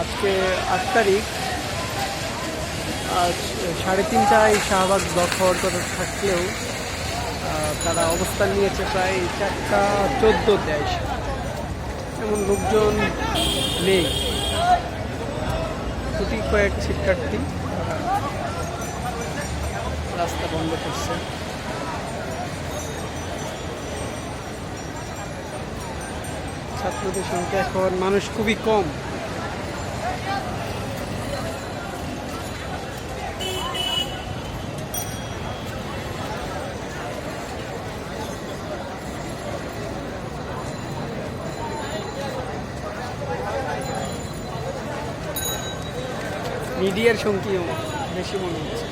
আজকে আট তারিখ। আজ সাড়ে তিনটায় শাহবাগ ব্লক হওয়ার কথা থাকলেও তারা অবস্থান নিয়েছে প্রায় চারটা চোদ্দোতে এসে এমন লোকজন নেই। খুবই কয়েক শিক্ষার্থী রাস্তা বন্ধ করছে। ছাত্রদের সংখ্যা এখন মানুষ খুবই কম। মিডিয়ার সংখ্যাও বেশি মনে হচ্ছে।